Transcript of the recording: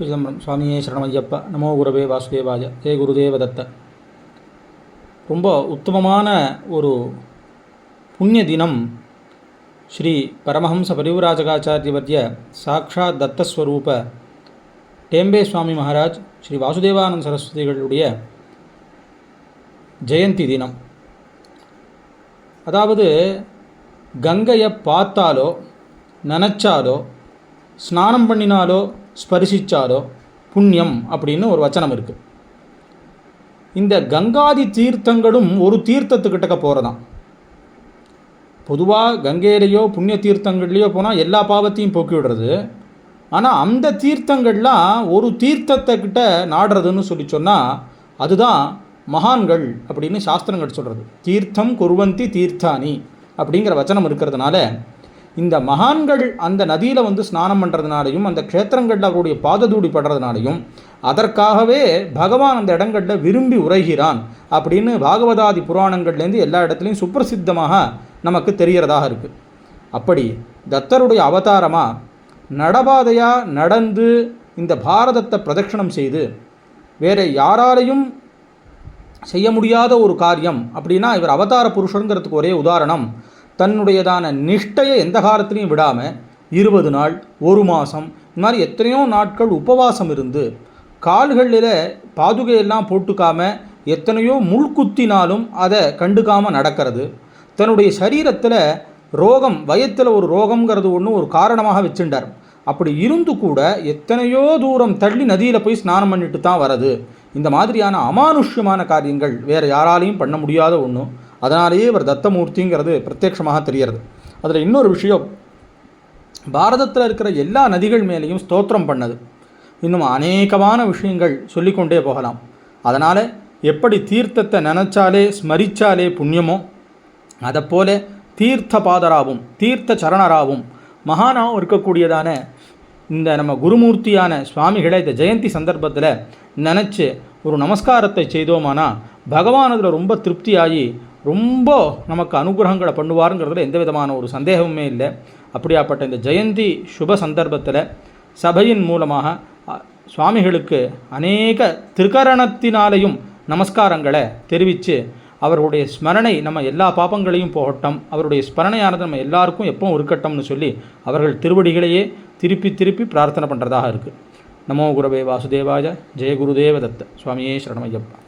சிதம்பரம் சுவாமியே சரணமையப்பா. நமோ குருவே வாசுதேவாய ஜெய குருதேவ தத்த. ரொம்ப உத்தமமான ஒரு புண்ணிய தினம் ஸ்ரீ பரமஹம்ச பரிவராஜகாச்சாரியவர்ய சாக்ஷாத் தத்தஸ்வரூப டேம்பே சுவாமி மகாராஜ் ஸ்ரீ வாசுதேவானந்த சரஸ்வதிகளுடைய ஜெயந்தி தினம். அதாவது கங்கையை பார்த்தாலோ நினச்சாலோ ஸ்நானம் பண்ணினாலோ ஸ்பரிசிச்சாலோ புண்ணியம் அப்படின்னு ஒரு வச்சனம் இருக்குது இந்த கங்காதி தீர்த்தங்களும் ஒரு தீர்த்தத்துக்கிட்டக்க தான் பொதுவாக கங்கையிலேயோ புண்ணிய தீர்த்தங்கள்லேயோ போனால் எல்லா பாவத்தையும் போக்கி விடுறது. ஆனால் அந்த தீர்த்தங்கள்லாம் ஒரு தீர்த்தத்தை கிட்ட நாடுறதுன்னு சொல்லி சொன்னால் அதுதான் மகான்கள் அப்படின்னு சாஸ்திரங்கள் சொல்கிறது தீர்த்தம் குருவந்தி தீர்த்தானி அப்படிங்கிற வச்சனம் இருக்கிறதுனால இந்த மகான்கள் அந்த நதியில் வந்து ஸ்நானம் பண்ணுறதுனாலையும் அந்த க்ஷேத்திரங்களில் அவருடைய பாததூடி படுறதுனாலையும் அதற்காகவே பகவான் அந்த இடங்களில் விரும்பி உரைகிறான் அப்படின்னு பாகவதாதி புராணங்கள்லேருந்து எல்லா இடத்துலையும் சுப்பிரசித்தமாக நமக்கு தெரிகிறதாக இருக்குது அப்படி தத்தருடைய அவதாரமாக நடபாதையாக நடந்து இந்த பாரதத்தை பிரதட்சணம் செய்து வேறு யாராலையும் செய்ய முடியாத ஒரு காரியம் அப்படின்னா இவர் அவதார புருஷருங்கிறதுக்கு ஒரே உதாரணம் தன்னுடையதான நிஷ்டையை எந்த காலத்துலையும் விடாமல் இருபது நாள் ஒரு மாதம் இந்த மாதிரி எத்தனையோ நாட்கள் உபவாசம் இருந்து கால்களில் பாதுகையெல்லாம் போட்டுக்காம எத்தனையோ முள்குத்தினாலும் அதை கண்டுக்காமல் நடக்கிறது. தன்னுடைய சரீரத்தில் ரோகம் வயத்தில் ஒரு ரோகம்ங்கிறது ஒன்று ஒரு காரணமாக வச்சுட்டார் அப்படி இருந்து கூட எத்தனையோ தூரம் தள்ளி நதியில் போய் ஸ்நானம் பண்ணிட்டு தான் வரது இந்த மாதிரியான அமானுஷ்யமான காரியங்கள் வேறு யாராலையும் பண்ண முடியாத ஒன்று அதனாலேயே இவர் தத்தமூர்த்திங்கிறது பிரத்யட்சமாக தெரியறது அதில் இன்னொரு விஷயம் பாரதத்தில் இருக்கிற எல்லா நதிகள் மேலேயும் ஸ்தோத்திரம் பண்ணது. இன்னும் அநேகமான விஷயங்கள் சொல்லிக்கொண்டே போகலாம். அதனால் எப்படி தீர்த்தத்தை நினச்சாலே ஸ்மரித்தாலே புண்ணியமோ அதைப்போல தீர்த்த பாதராவும் தீர்த்த சரணராவும் மகானாவும் இருக்கக்கூடியதான இந்த நம்ம குருமூர்த்தியான சுவாமிகளை இந்த ஜெயந்தி சந்தர்ப்பத்தில் நினச்சி ஒரு நமஸ்காரத்தை செய்தோமானா பகவான் அதில் ரொம்ப திருப்தியாகி ரொம்ப நமக்கு அனுகிரகங்களை பண்ணுவாருங்கிறதுல எந்த விதமான ஒரு சந்தேகமுமே இல்லை. அப்படியாப்பட்ட இந்த ஜெயந்தி சுப சந்தர்ப்பத்தில் சபையின் மூலமாக சுவாமிகளுக்கு அநேக திருக்கரணத்தினாலேயும் நமஸ்காரங்களை தெரிவித்து அவருடைய ஸ்மரணை நம்ம எல்லா பாப்பங்களையும் போகட்டும் அவருடைய ஸ்மரணையானது நம்ம எல்லாருக்கும் எப்பவும் இருக்கட்டும்னு சொல்லி அவர்கள் திருவடிகளையே திருப்பி திருப்பி பிரார்த்தனை பண்ணுறதாக இருக்குது நமோ குரவே வாசுதேவாய ஜெய குருதேவ சுவாமியே சரணமையப்பா